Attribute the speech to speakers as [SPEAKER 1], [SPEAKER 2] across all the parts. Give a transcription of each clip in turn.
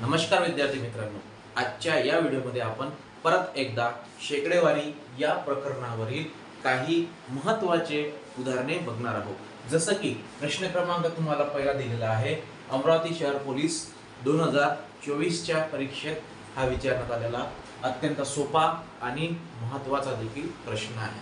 [SPEAKER 1] नमस्कार विद्यार्थी मित्रांनो. आजच्या या व्हिडिओमध्ये आपण परत एकदा शेकडेवारी या प्रकरणावरील काही महत्त्वाचे उदाहरणे बघणार आहोत. जसं की प्रश्न क्रमांक तुम्हाला पहिला दिलेला आहे अमरावती शहर पोलीस दोन हजार चोवीसच्या परीक्षेत हा विचारण्यात आलेला अत्यंत सोपा आणि महत्त्वाचा देखील प्रश्न आहे.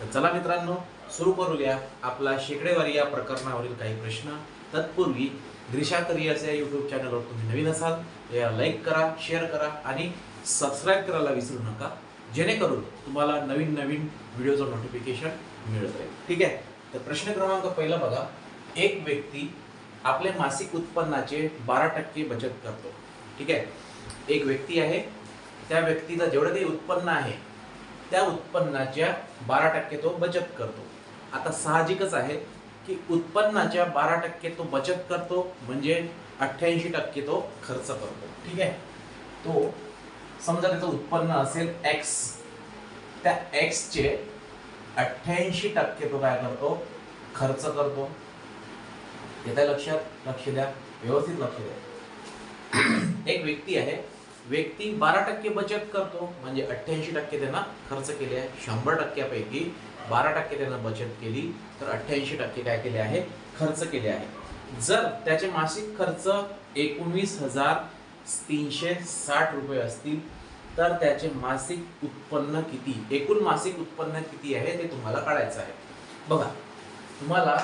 [SPEAKER 1] तर चला मित्रांनो सुरू करूया आपला शेकडेवारी या प्रकरणावरील काही प्रश्न. तत्पूर्वी ग्रिशा करिअर्स या यूट्यूब चॅनलवर तुम्ही नवीन असाल या लाईक करा शेअर करा आणि सबस्क्राईब करायला विसरू नका. जेणेकरून तुम्हाला नवीन नवीन व्हिडिओचं नोटिफिकेशन मिळत राहील. ठीक आहे? तर प्रश्न क्रमांक पहिला बघा. एक व्यक्ती आपले मासिक उत्पन्नाचे बारा टक्के बचत करतो. ठीक आहे? एक व्यक्ती आहे त्या व्यक्तीचं जेवढं काही उत्पन्न आहे त्या उत्पन्नाच्या बारा टक्के तो बचत करतो. आता साहजिकच आहे की उत्पन्नाच्या बारा टक्के तो बचत करतो म्हणजे अठ्ठ्याऐंशी टक्के तो खर्च करतो. ठीक आहे? तो समजा त्याचं उत्पन्न असेल एक्स त्या एक्सचे अठ्ठ्याऐंशी टक्के तो काय करतो? खर्च करतो. येत्या लक्षात? लक्ष द्या. व्यवस्थित लक्ष द्या. एक व्यक्ती आहे. व्यक्ती बारा टक्के बचत करतो म्हणजे अठ्ठ्याऐंशी टक्के त्यांना खर्च केले आहे. शंभर टक्क्यापैकी बारा टक्के त्यांना बचत केली तर अठ्ठ्याऐंशी टक्के काय केले आहे खर्च केले आहे जर त्याचे मासिक खर्च एकोणवीस हजार तीनशे साठ रुपये असतील तर त्याचे मासिक उत्पन्न किती? एकूण मासिक उत्पन्न किती आहे ते तुम्हाला काढायचं आहे. बघा तुम्हाला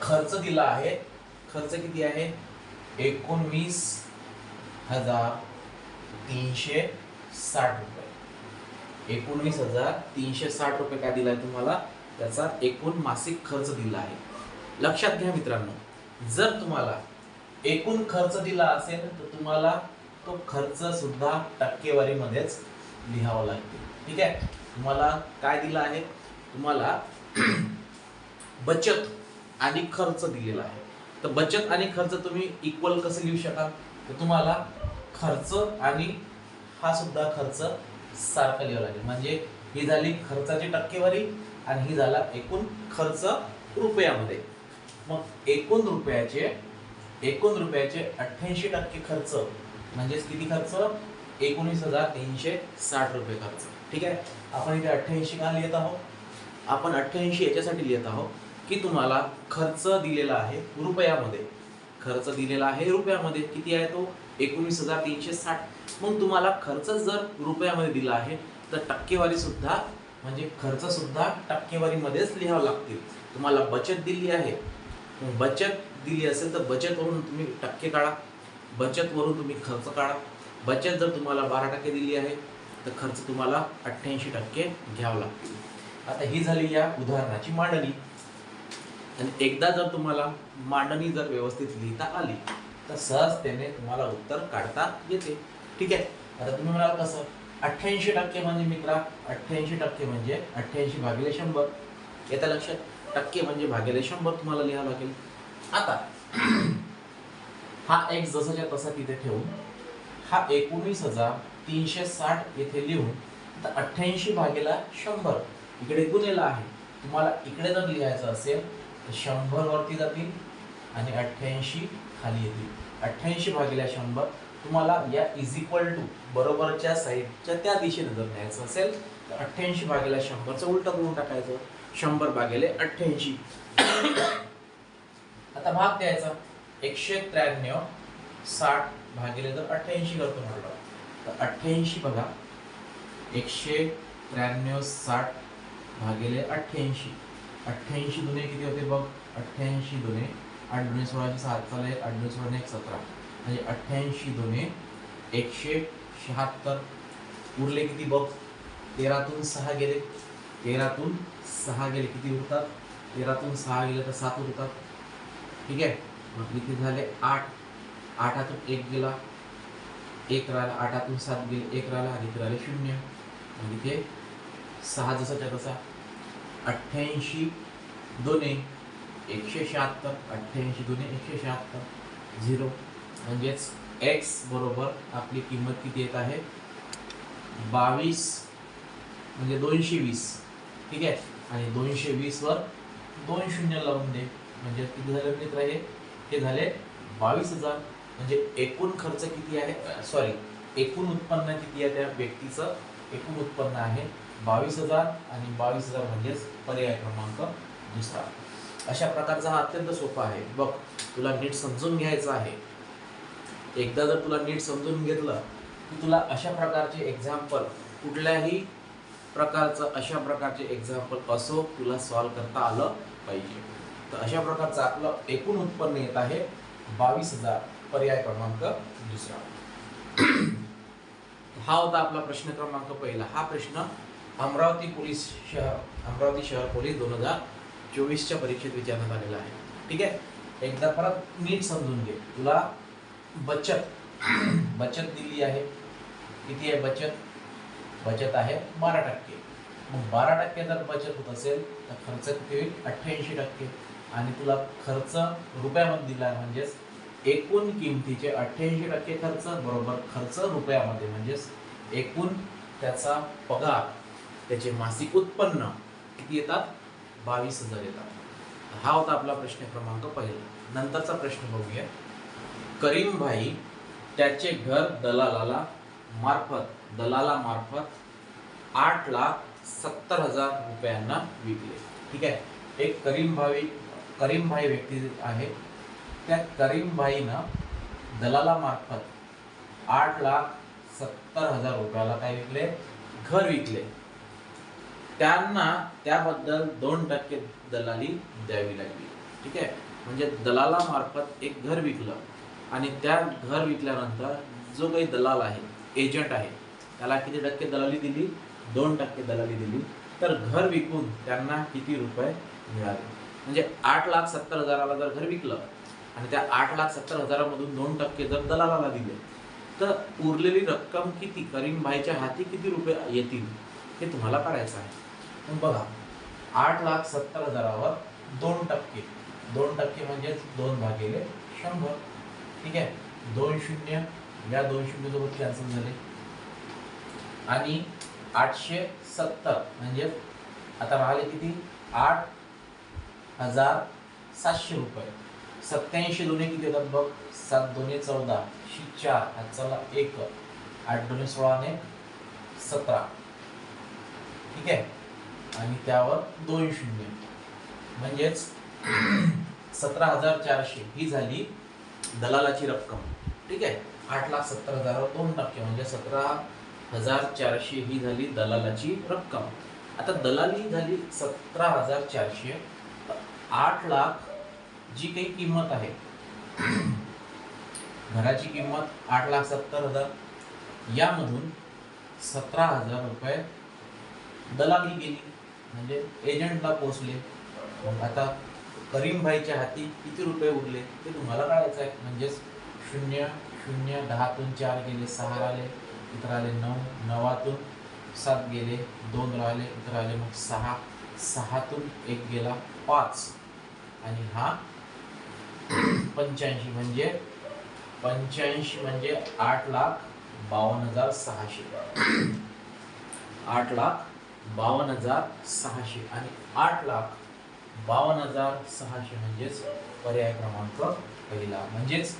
[SPEAKER 1] खर्च दिला आहे. खर्च किती आहे? एकोणवीस हजार तीनशे साठ रुपये. एकोणवीस हजार तीनशे साठ रुपये काय दिला आहे तुम्हाला? त्याचा एकूण मासिक खर्च दिला आहे. लक्षात घ्या मित्रांनो जर तुम्हाला एकूण खर्च दिला असेल तर तुम्हाला तो खर्च सुद्धा टक्केवारीमध्येच लिहावा लागते ठीक आहे? तुम्हाला काय दिलं आहे? तुम्हाला बचत आणि खर्च दिलेला आहे. तर बचत आणि खर्च तुम्ही इक्वल कसं लिहू शकाल? तर तुम्हाला खर्च आणि हा सुद्धा खर्च सारखं लिहावं लागेल. म्हणजे ही झाली खर्चाची टक्केवारी आणि ही झाला एकूण खर्च रुपयामध्ये. मग एकूण रुपयाचे एकूण रुपयाचे अठ्ठ्याऐंशी टक्के खर्च म्हणजेच किती खर्च? एकोणीस हजार तीनशे साठ रुपये खर्च. ठीक आहे? आपण इथे अठ्ठ्याऐंशी का लिहित आहोत? आपण अठ्ठ्याऐंशी याच्यासाठी लिहित आहोत की तुम्हाला खर्च दिलेला आहे रुपयामध्ये. खर्च दिलेला आहे रुपयामध्ये. किती आहे तो? एकोणीस हजार तीनशे साठ. मग तुम्हाला खर्च जर रुपयामध्ये दिला आहे तर टक्केवारी सुद्धा म्हणजे खर्च सुद्धा टक्केवारीमध्येच लिहावं लागतील. तुम्हाला बचत दिली आहे. बचत दिली असेल तर बचतवरून तुम्ही टक्के काढा. बचतवरून तुम्ही खर्च काढा. बचत जर तुम्हाला बारा टक्के दिली आहे तर खर्च तुम्हाला अठ्ठ्याऐंशी टक्के घ्यावं लागतील. आता ही झाली या उदाहरणाची मांडणी. आणि एकदा जर तुम्हाला मांडणी जर व्यवस्थित लिहिता आली तर सहजतेने तुम्हाला उत्तर काढता येते. ठीक आहे. आता तुम्ही म्हणाल कसं अठ्ठ्याऐंशी टक्के म्हणजे मित्रा अठ्ठ्याऐंशी टक्के म्हणजे अठ्ठ्याऐंशी भागिले शंभर. येत्या लक्षात? टक्के म्हणजे भागिले शंभर तुम्हाला लिहावं लागेल. आता हा एक जसाच्या तसा तिथे ठेवून हा एकोणीस हजार तीनशे साठ येथे लिहून आता अठ्ठ्याऐंशी भागेला शंभर. इकडे गुन्हेला आहे. तुम्हाला इकडे जर लिहायचं असेल तर शंभर वरती जातील आणि अठ्ठ्याऐंशी खाली येतील. अठ्ठ्याऐंशी भागेला शंभर. तुम्हाला या इज इक्वल टू बरोबरच्या साईडच्या त्या दिशेने जर न्यायचं असेल तर अठ्ठ्याऐंशी भागेला शंभरचं उलटं करून टाकायचं. शंभर भागेले अठ्ठ्याऐंशी. आता भाग द्यायचा. एकशे त्र्याण्णव साठ भागेले जर अठ्ठ्याऐंशी करतो म्हटलं तर अठ्ठ्याऐंशी बघा. एकशे त्र्याण्णव साठ भागेले अठ्ठ्याऐंशी. अठ्ठ्याऐंशी दुने किती होते बघ? अठ्ठ्याऐंशी दुने. आठ दुने सोळाशे सात चाले आठ दुने सोळाने एक सतरा. म्हणजे अठ्ठ्याऐंशी दोन्ही एकशे शहात्तर. उरले किती बघ? तेरातून सहा गेले. तेरातून सहा गेले. किती उरतात? तेरातून सहा गेले तर सात उरतात. ठीक आहे? मग किती झाले? आठ. आठातून एक गेला. एक राहिला आठातून सात गेले. एक राहिला आणि राहिले शून्य. आणि ते सहा जसाच्या तसा. अठ्ठ्याऐंशी दोन्ही एकशे शहात्तर. अठ्ठ्याऐंशी दोन्ही एकशे शहात्तर. झिरो. म्हणजेच एक्स बरोबर आपली किंमत किती येत आहे? बावीस म्हणजे दोनशे वीस. ठीक आहे? आणि दोनशे वीसवर दोन शून्य लावून दे. म्हणजे किती झाले मित्र हे? हे झाले बावीस हजार. म्हणजे एकूण खर्च किती आहे? सॉरी एकूण उत्पन्न किती आहे त्या व्यक्तीचं? एकूण उत्पन्न आहे बावीस हजार. आणि बावीस हजार म्हणजेच पर्याय क्रमांक दुसरा. अशा प्रकारचा हा अत्यंत सोपा आहे. बघ तुला नीट समजून घ्यायचं आहे. एकदा जर तुला नीट समजून घेतलं की तुला अशा प्रकारचे एक्झाम्पल कुठल्याही प्रकारचं अशा प्रकारचे एक्झाम्पल असो तुला सॉल्व करता आलं पाहिजे. तर अशा प्रकारचं आपलं एकूण उत्पन्न येत आहे बावीस हजार पर्याय क्रमांक दुसरा. हा होता आपला प्रश्न क्रमांक पहिला. हा प्रश्न अमरावती पोलीस शहर अमरावती शहर पोलीस दोन हजार चोवीसच्या परीक्षेत विचारण्यात आलेला आहे. ठीक आहे? एकदा परत नीट समजून घे. तुला बचत. बचत दिली आहे. किती आहे बचत? बचत आहे बारा टक्के. मग बारा टक्के जर बचत होत असेल तर खर्च किती होईल? अठ्ठ्याऐंशी टक्के. आणि तुला खर्च रुपयामध्ये दिला आहे म्हणजेच एकूण किमतीचे अठ्ठ्याऐंशी टक्के खर्च बरोबर खर्च रुपयामध्ये म्हणजेच एकूण त्याचा पगार. त्याचे मासिक उत्पन्न किती येतात? बावीस हजार येतात. हा होता आपला प्रश्न क्रमांक पहिला. नंतरचा प्रश्न बघूया. करीमभाई त्याचे घर दलालाला मार्फत दलाला मार्फत आठ लाख सत्तर हजार रुपयांना विकले. ठीक आहे? एक करीमभाई करीमभाई व्यक्ती आहे. त्या करीमभाईनं दलाला मार्फत आठ लाख सत्तर हजार रुपयाला काय विकले? घर विकले. त्यांना त्याबद्दल दोन टक्के दलाली द्यावी लागली. ठीक आहे? म्हणजे दलाला मार्फत एक घर विकलं. आणि त्या घर विकल्यानंतर जो काही दलाल आहे एजंट आहे त्याला किती टक्के दलाली दिली? दोन टक्के दलाली दिली. तर घर विकून त्यांना किती रुपये मिळाले? म्हणजे आठ लाख सत्तर हजाराला जर घर विकलं आणि त्या आठ लाख सत्तर हजारामधून दोन टक्के जर दलालाला दिले तर उरलेली रक्कम किती? करीम भाईच्या हाती किती रुपये येतील? हे तुम्हाला करायचं आहे. पण बघा आठ लाख सत्तर हजारावर दोन टक्के. दोन टक्के म्हणजेच दोन भागिले शंभर. ठीक आहे? दोन शून्य या दोन शून्य सोबत कॅन्सल झाले. आणि आठशे सत्तर म्हणजे आता राहिले किती? आठ हजार सातशे रुपये. सत्याऐंशी दोन्ही किती होतात बघ? सात दोन्ही चौदा शी चार हात चौदा एक. आठ दोन्ही सोळाने सतरा. ठीक आहे? आणि त्यावर दोन शून्य. म्हणजेच सतरा हजार चारशे. ही झाली दलालाची रक्कम. ठीक आहे? आठ लाख सत्तर हजारावर दोन टक्के म्हणजे सतरा हजार चारशे ही झाली दलालाची रक्कम. आता दलाली झाली सतरा हजार चारशे आठ लाख जी काही किंमत आहे घराची किंमत आठ लाख सत्तर हजार. यामधून सतरा हजार रुपये दलाली गेली म्हणजे एजंटला पोचले मग आता करीमभाईच्या हाती किती रुपये उरले ते तुम्हाला कळायचं आहे. म्हणजेच शून्य शून्य दहातून चार गेले सहा राहिले इथं राहिले नऊ नवातून सात गेले दोन राहिले इथं राहिले मग सहा सहातून एक गेला पाच. आणि हा पंच्याऐंशी म्हणजे पंच्याऐंशी म्हणजे आठ लाख बावन्न हजार सहाशे. आठ लाख बावन्न हजार सहाशे. आणि आठ लाख बावन्न हजार सहाशे म्हणजेच पर्याय क्रमांक पहिला. म्हणजेच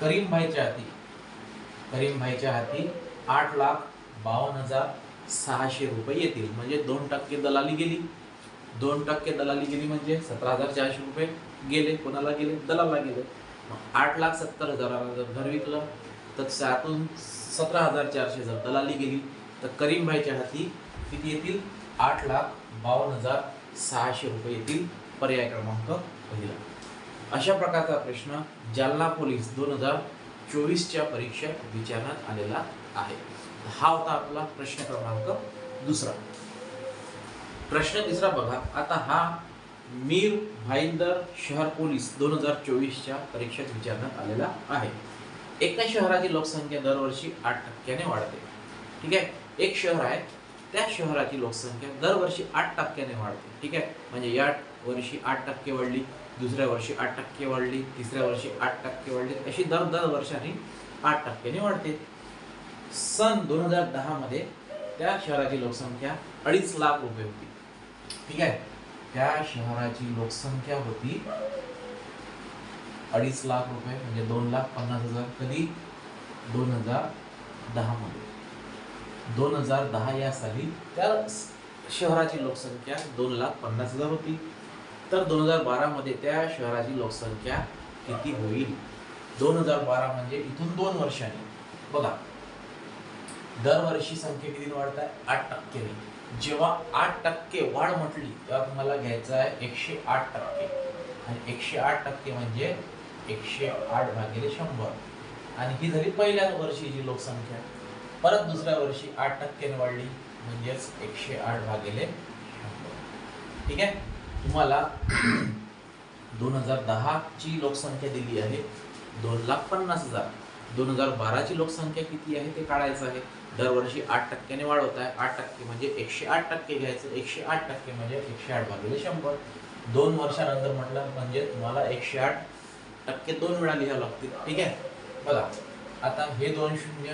[SPEAKER 1] करीम भाईच्या हाती करीम भाईच्या हाती आठ लाख बावन्न हजार सहाशे रुपये येतील. म्हणजे दोन टक्के दलाली गेली. दोन टक्के दलाली गेली म्हणजे सतरा हजार चारशे रुपये गेले कोणाला गेले? दलाला गेले. मग आठ लाख सत्तर हजाराला जर घर विकलं तर त्यातून सतरा हजार चारशे जर दलाली गेली तर करीम भाईच्या हाती किती येतील? आठ लाख बावन्न हजार सहाशे रुपये येतील पर्याय क्रमांक पहिला. अशा प्रकारचा प्रश्न जालना पोलीस दोन हजार चोवीसच्या परीक्षेत विचारण्यात आलेला आहे. हा होता आपला प्रश्न क्रमांक दुसरा. प्रश्न तिसरा बघा. आता हा मीर भाईंदर शहर पोलीस दोन हजार चोवीसच्या परीक्षेत विचारण्यात आलेला आहे. एका शहराची लोकसंख्या दरवर्षी आठ टक्क्याने वाढते. ठीक आहे? एक शहर आहे त्या शहराची लोकसंख्या दरवर्षी आठ टक्क्याने वाढते. ठीक आहे? म्हणजे या वर्षी आठ टक्के वाढली दुसऱ्या वर्षी आठ टक्के वाढली तिसऱ्या वर्षी आठ टक्के वाढली अशी दर दर वर्षाने आठ टक्क्याने वाढते. सन दोन हजार दहामध्ये त्या शहराची लोकसंख्या अडीच लाख रुपये होती. ठीक आहे? त्या शहराची लोकसंख्या होती अडीच लाख रुपये म्हणजे दोन लाख पन्नास हजार कधी? दोन हजार दहामध्ये. दोन हजार दहा या साली त्या शहराची लोकसंख्या दोन लाख पन्नास हजार होती. तर दोन हजार बारामध्ये त्या शहराची लोकसंख्या किती होईल? दोन हजार बारा म्हणजे इथून दोन वर्षांनी. बघा दरवर्षी संख्या किती वाढत आहे आठ टक्के. जेव्हा आठ टक्के वाढ म्हटली तेव्हा तुम्हाला घ्यायचं आहे एकशे आठ टक्के. आणि एकशे आठ टक्के म्हणजे एकशे आठ भागिले शंभर. आणि ही झाली पहिल्या वर्षीची लोकसंख्या. परत दुसऱ्या वर्षी आठ टक्क्याने वाढली म्हणजेच एकशे आठ भागिले शंभर. ठीक आहे? तुम्हाला दोन हजार दहाची लोकसंख्या दिली आहे. दोन लाख पन्नास हजार. दोन हजार बाराची लोकसंख्या किती आहे ते काढायचं आहे. दरवर्षी आठ टक्क्याने वाढवत आहे. आठ टक्के म्हणजे एकशे आठ टक्के घ्यायचं. एकशे आठ टक्के म्हणजे एकशे आठ भागिले शंभर. दोन वर्षानंतर म्हटलं म्हणजे तुम्हाला एकशे आठ टक्के दोन वेळा लिहावं लागतील. ठीक आहे? बघा. आता हे दोन शून्य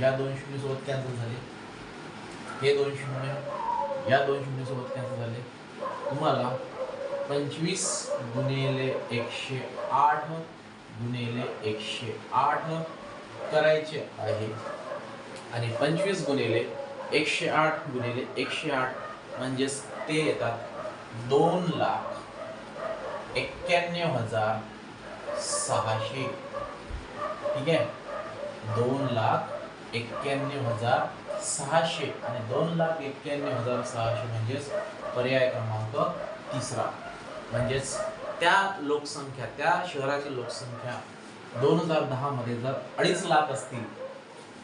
[SPEAKER 1] या दोन शून्य सोबत कॅन्सल झाले. हे दोन शून्य या दोन शून्य सोबत कॅन्सल झाले. तुम्हाला पंचवीस गुणिले एकशे आठ गुणिले एकशे आठ करायचे आहे. आणि पंचवीस गुणिले एकशे आठ गुणिले एकशे आठ म्हणजेच ते येतात दोन लाख एक्क्याण्णव हजार सहाशे. ठीक आहे? दोन लाख एक्क्याण्णव हजार सहाशे आणि दोन लाख एक्क्याण्णव हजार सहाशे म्हणजेच पर्याय क्रमांक तिसरा. म्हणजेच त्या लोकसंख्या त्या शहराची लोकसंख्या दोन हजार दहामध्ये जर अडीच लाख असतील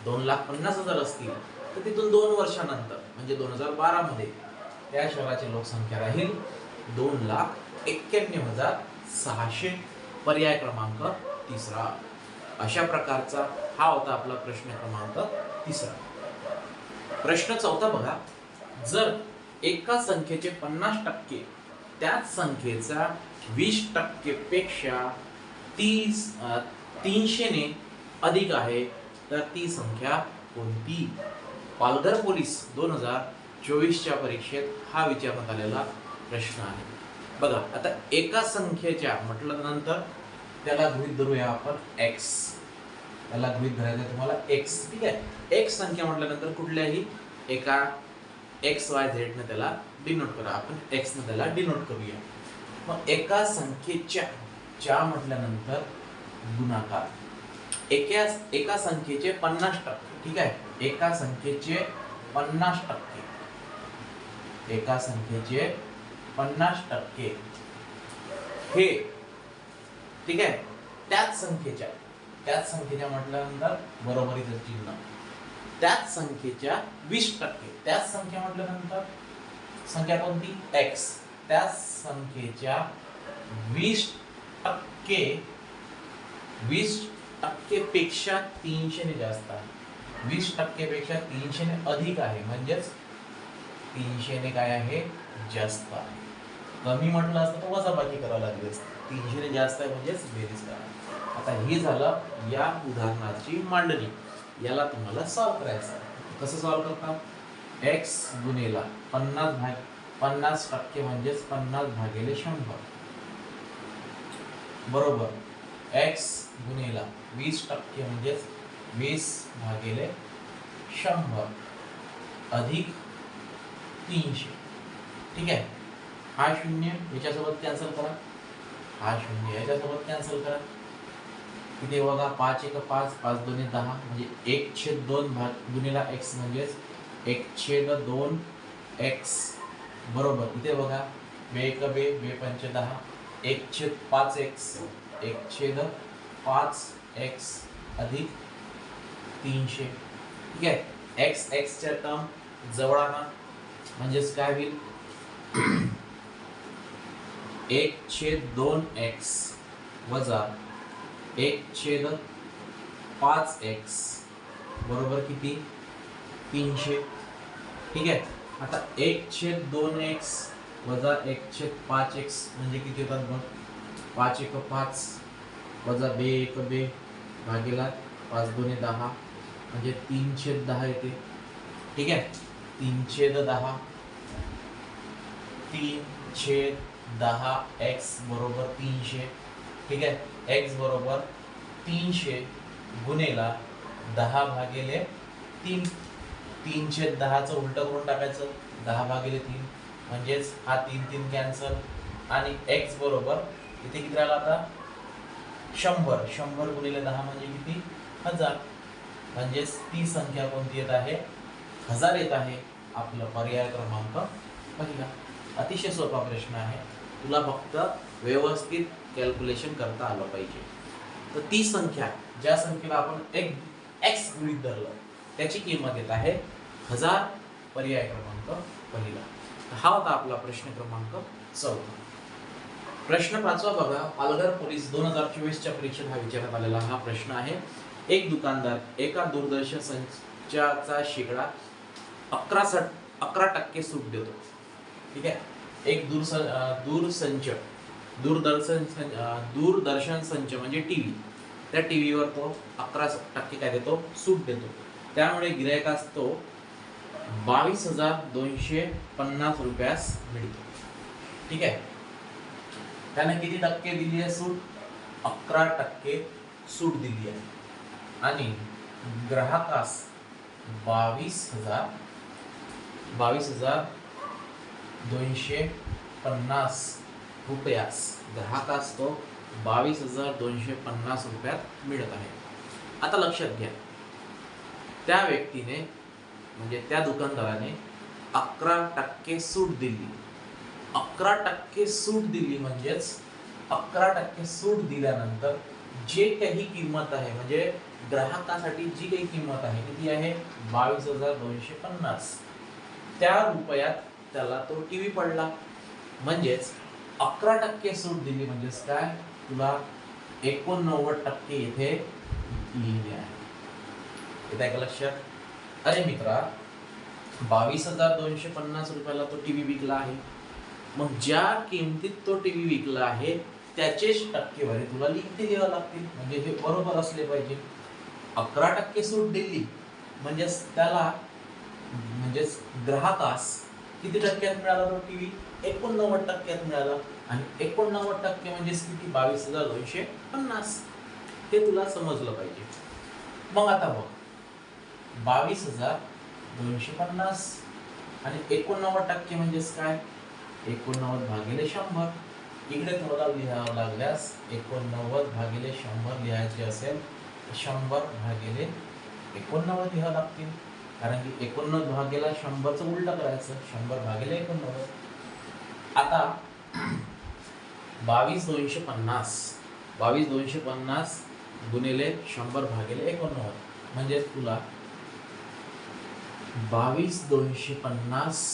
[SPEAKER 1] दोन लाख पन्नास हजार असतील तर तिथून दोन वर्षानंतर म्हणजे दोन हजार बारामध्ये त्या शहराची लोकसंख्या राहील दोन लाख एक्क्याण्णव हजार सहाशे पर्याय क्रमांक तिसरा. अशा प्रकारचा हा होता आपला प्रश्न क्रमांक तिसरा. प्रश्न चौथा बघा. जर एका संख्येचे पन्नास टक्के त्याच संख्येचा वीस टक्केपेक्षा तीस तीनशेने अधिक आहे तर ती संख्या कोणती? पालघर पोलीस दोन हजार चोवीसच्या परीक्षेत हा विचारण्यात आलेला प्रश्न आहे. बघा आता एका संख्येच्या म्हटल्यानंतर त्याला गृहित धरूया आपण एक्स त्याला गृहित धरायचं आहे तुम्हाला एक्स ठीक आहे? एक्स संख्या म्हटल्यानंतर कुठल्याही एका एक्स वाय झेडने त्याला डिनोट करा. आपण एक्स ने त्याला डिनोट करूया. मग एका संख्येच्या च्या म्हटल्यानंतर गुणाकार एका एका संख्येचे पन्नास टक्के. ठीक आहे? एका संख्येचे पन्नास टक्के. एका संख्येचे पन्नास टक्के. हे ठीक आहे? त्याच संख्येच्या त्याच संख्येच्या म्हटल्यानंतर बरोबरीचं चिन्ह. त्याच संख्येच्या वीस टक्के. त्याच संख्या म्हटल्यानंतर संख्या कोणती? एक्स त्याच संख्येच्या वीस टक्के वीस टक्केपेक्षा तीनशेने जास्त आहे. वीस टक्केपेक्षा तीनशेने अधिक आहे. म्हणजेच तीनशेने काय आहे? जास्त आहे. कमी म्हटलं असतं तर वजाबाकी करावं लागली असते. तीनशेने जास्त आहे म्हणजेच बेरीज करा. आता हे झालं या उदाहरणाची मांडणी. याला तुम्हाला सॉल्व करायचं आहे. कसं सॉल्व करता? एक्स गुणेला पन्नास भाग पन्नास टक्के म्हणजेच पन्नास भागिले शंभर. बरोबर. एक्स गुणेला वीस टक्के म्हणजेच वीस भागिले शंभर. अधिक तीनशे. ठीक आहे? हा शून्य याच्यासोबत कॅन्सल करा. हा शून्य याच्यासोबत कॅन्सल करा. किती बघा पाच एक पाच पाच दोन्ही दहा म्हणजे एक छेद दोन भाग गुणिला एक्स म्हणजेच एक छेद दोन एक्स बरोबर इथे बघा बे एक बे बे पंच दहा एक छेद पाच एक्स एक छेद पाच एक्स अधिक तीनशे. ठीक आहे? एक्स एक्सच्या टर्म जवळ आणा. म्हणजेच काय होईल? एक छेद दोन एक्स वजा एक छेद पाच एक्स बरोबर किती? तीनशे. ठीक आहे? आता एक छेद दोन एक्स वजा एक छेद पाच एक्स म्हणजे किती होतात बघ पाच एक पाच वजा बे एक बे भागेला पाच दोन्ही दहा म्हणजे तीन छेद दहा येते. ठीक आहे? तीन छेद दहा. तीन छेद दहा एक्स बरोबर तीनशे. ठीक आहे? एक्स बरोबर तीनशे गुणेला दहा भागिले तीन. तीनशे दहाचं उलटं करून टाकायचं. दहा भागिले तीन. म्हणजेच हा तीन तीन कॅन्सल आणि एक्स बरोबर इथे किती राहिला आता? शंभर. शंभर गुणिले दहा म्हणजे किती? हजार. म्हणजेच ती संख्या कोणती येत आहे? हजार येत आहे. आपलं पर्याय क्रमांक पहिला अतिशय सोपा प्रश्न आहे. तुला फक्त व्यवस्थित कॅल्क्युलेशन करता आलं पाहिजे. तर ती संख्या ज्या संख्येला आपण एक एक्स गृहित धरलं त्याची किंमत येत आहे हजार पर्याय क्रमांक पहिला. तर हा होता आपला प्रश्न क्रमांक चौथा. प्रश्न पाचवा बघा पालघर पोलीस दोन हजार चोवीसच्या परीक्षेत हा विचारण्यात आलेला हा प्रश्न आहे. एक दुकानदार एका दूरदर्शन संचाचा शेकडा अकरा सट अकरा टक्के सूट देतो. ठीक आहे? एक दूरसं दूरसंच दूरदर्शन सं- दूरदर्शन संच म्हणजे टी व्ही त्या टी व्हीवर तो अकरा टक्के काय देतो? सूट देतो. त्यामुळे गिरायकास तो बावीस हजार दोनशे पन्नास रुपयास मिळतो. ठीक आहे? त्याने किती टक्के दिली आहे सूट? अकरा टक्के सूट दिली आहे. आणि ग्राहकास बावीस हजार बावीस हजार दोनशे पन्नास रुपयास ग्राहकास तो बावीस हजार दोनशे पन्नास रुपयात मिळत आहे. आता लक्षात घ्या. त्या व्यक्तीने म्हणजे त्या दुकानदाराने अकरा टक्के सूट दिली. अकरा टक्के सूट दिली म्हणजेच अकरा टक्के सूट दिल्यानंतर जे काही किंमत आहे म्हणजे ग्राहकासाठी जी काही किंमत आहे किती आहे? बावीस हजार दोनशे पन्नास. त्या रुपयात त्याला तो टी व्ही पडला. म्हणजेच अकरा टक्के सूट दिली. म्हणजेच काय? तुला एकोणनव्वद टक्के इथे लिहिले आहे. येत का लक्षात. अरे मित्रा बावीस हजार दोनशे पन्नास रुपयाला तो टी व्ही विकला आहे. मग ज्या किमतीत तो टी व्ही विकला आहे त्याचेच टक्केवारी तुला लिखते द्यावं लागतील. म्हणजे हे बरोबर असले पाहिजे. अकरा टक्के सूट दिली. म्हणजेच त्याला म्हणजेच ग्राहकास किती टक्क्यात मिळाला तो टी व्ही एकोणनव्वद टक्क्यात मिळाला. आणि एकोणनव्वद टक्के म्हणजेच किती बावीस हजार दोनशे पन्नास. हे तुला समजलं पाहिजे. मग आता बघ. बावीस हजार दोनशे पन्नास. आणि एकोणनव्वद टक्के म्हणजेच काय? एकोणनव्वद भागिले शंभर. इकडे तुम्हाला लिहावं लागल्यास एकोणनव्वद भागिले शंभर लिहायचे असेल शंभर भागिले एकोणनव्वद लिहावं लागतील. कारण की एकोणनव्वद भागेला शंभरचं उलट करायचं शंभर भागेला एकोणनव्वद. आता बावीस दोनशे पन्नास बावीस दोनशे पन्नास गुणिले शंभर भागेले एकोणनव्वद. म्हणजे तुला बावीस दोनशे पन्नास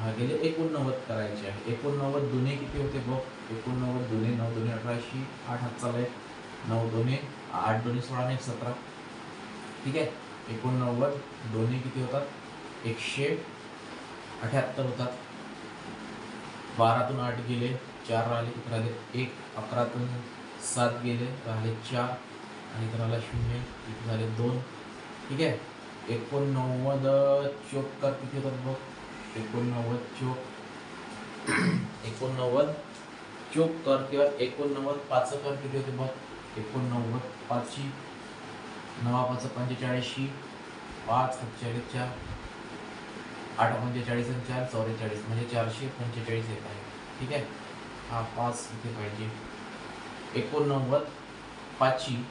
[SPEAKER 1] भागेले एकोणनव्वद करायचे आहे. एकोणनव्वद दुने किती होते बघ? एकोणनव्वद दुने नऊ दोन्ही अठराशे आठ हात चालले नऊ दोन्ही आठ दोन्ही सोळा आणि एक सतरा. ठीक आहे? एकोणनव्वद दोन्ही किती होतात? एकशे अठ्याहत्तर होतात. बारातून आठ गेले चार राहिले राहिले एक अकरातून सात गेले राहिले चार आणि इथं राहिला शून्य इथं झाले दोन. ठीक आहे? एकोणनव्वद चोक कर किती होतात बघ? एकोणनव्वद चोक. एकोणनव्वद चोक कर किंवा एकोणनव्वद पाच कर किती होते बघ? एकोणनव्वद पाचशे. नवाबाचं पंचेचाळीसशी पाच सत्तेचाळीसच्या चार आठ पंचेचाळीस आणि चार चौवेचाळीस म्हणजे चारशे पंचेचाळीस येत आहे. ठीक आहे? हा पाच इथे पाहिजे. एकोणनव्वद पाचशे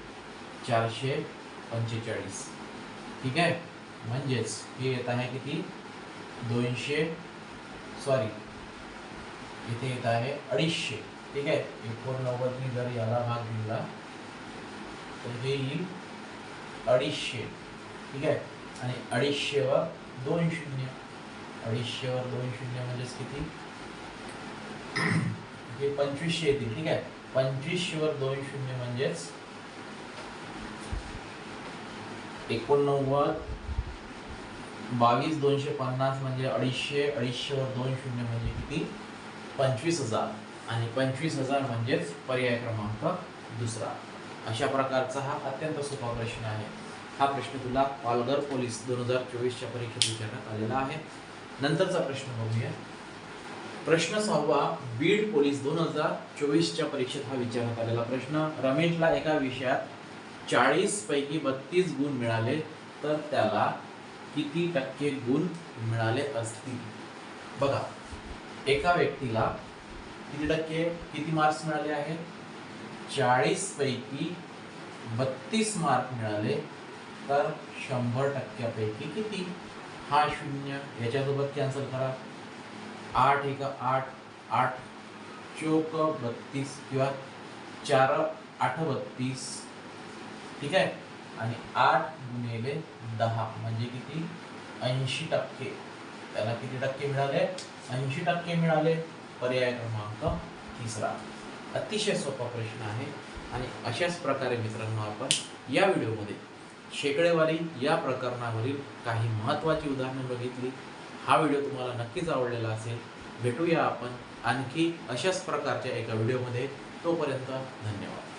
[SPEAKER 1] चारशे पंचेचाळीस. ठीक आहे? म्हणजेच हे येत आहे किती? दोनशे सॉरी इथे येत आहे अडीचशे. ठीक आहे? एकोणनव्वदनी जर याला भाग दिला तर हे येईल अडीचशे. ठीक आहे? आणि अडीचशेवर दोन शून्य. अडीचशेवर दोन शून्य म्हणजेच किती? हे पंचवीसशे येतील. ठीक आहे? पंचवीसशेवर दोन शून्य म्हणजेच एकोणनव्वद. बावीस दोनशे पन्नास म्हणजे अडीचशे. अडीचशेवर दोन शून्य म्हणजे किती? पंचवीस हजार. आणि पंचवीस हजार म्हणजेच पर्याय क्रमांक दुसरा. अशा प्रकारचा हा अत्यंत सोपा प्रश्न आहे. हा प्रश्न तुला पालघर पोलीस दोन हजार चोवीसच्या परीक्षेत विचारण्यात आलेला आहे. नंतरचा प्रश्न बघूया. प्रश्न सहावा बीड पोलीस दोन हजार चोवीसच्या परीक्षेत हा विचारण्यात आलेला प्रश्न. रमेशला एका विषयात चाळीस पैकी बत्तीस गुण मिळाले तर त्याला किती टक्के गुण मिळाले असतील? बघा एका व्यक्तीला किती टक्के किती मार्क्स मिळाले आहेत? चाळीस पैकी बत्तीस मार्क मिळाले तर शंभर टक्क्यापैकी किती? हा शून्य. याच्यासोबत कॅन्सल करा. आठ एक आठ आठ चोक बत्तीस किंवा चार आठ बत्तीस. ठीक आहे? आणि आठ गुणिले दहा म्हणजे किती? ऐंशी टक्के. त्याला किती टक्के मिळाले? ऐंशी टक्के मिळाले. पर्याय क्रमांक तिसरा. अतिशय सोपा प्रश्न आहे. आणि अशाच प्रकारे मित्रांनो आपण या व्हिडिओमध्ये शेकडेवारी या प्रकरणावरील काही महत्त्वाची उदाहरणे बघितली. हा व्हिडिओ तुम्हाला नक्कीच आवडलेला असेल. भेटूया आपण आणखी अशाच प्रकारच्या एका व्हिडिओमध्ये. तोपर्यंत धन्यवाद.